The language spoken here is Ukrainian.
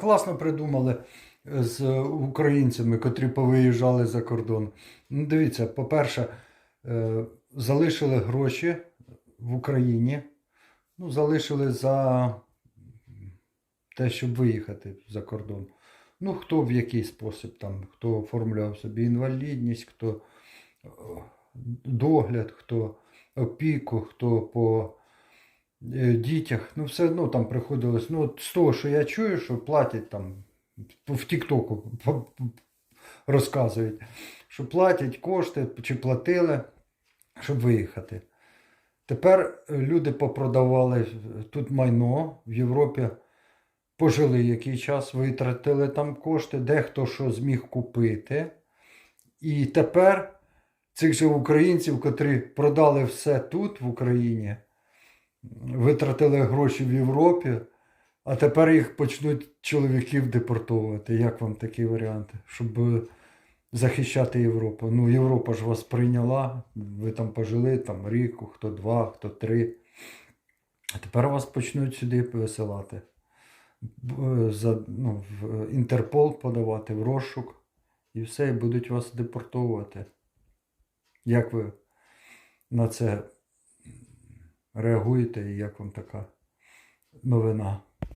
Класно придумали з українцями, котрі повиїжджали за кордон. Ну, дивіться, по-перше, е, залишили гроші в Україні. Ну, залишили за те, щоб виїхати за кордон. Ну, хто в який спосіб там, хто оформлював собі інвалідність, хто е, догляд, хто опіку, хто по е, дітях. Ну, все одно там приходилось. Ну, от з того, що я чую, що платять там в Тіктоку розказують, що платять кошти чи платили, щоб виїхати. Тепер е, люди попродавали тут майно в Європі, пожили який час, витратили там кошти, дехто що зміг купити. І тепер цих же українців, котрі продали все тут, в Україні, витратили гроші в Європі, а тепер їх почнуть чоловіків депортовувати. Як вам такі варіанти? Щоб е, захищати Європу. Ну, Європа ж вас прийняла, ви там пожили там рік, хто два, хто три. А тепер вас почнуть сюди висилати. За, ну, в Інтерпол подавати, в розшук. І все, і будуть вас депортовувати. Як ви на це реагуєте і як вам така новина?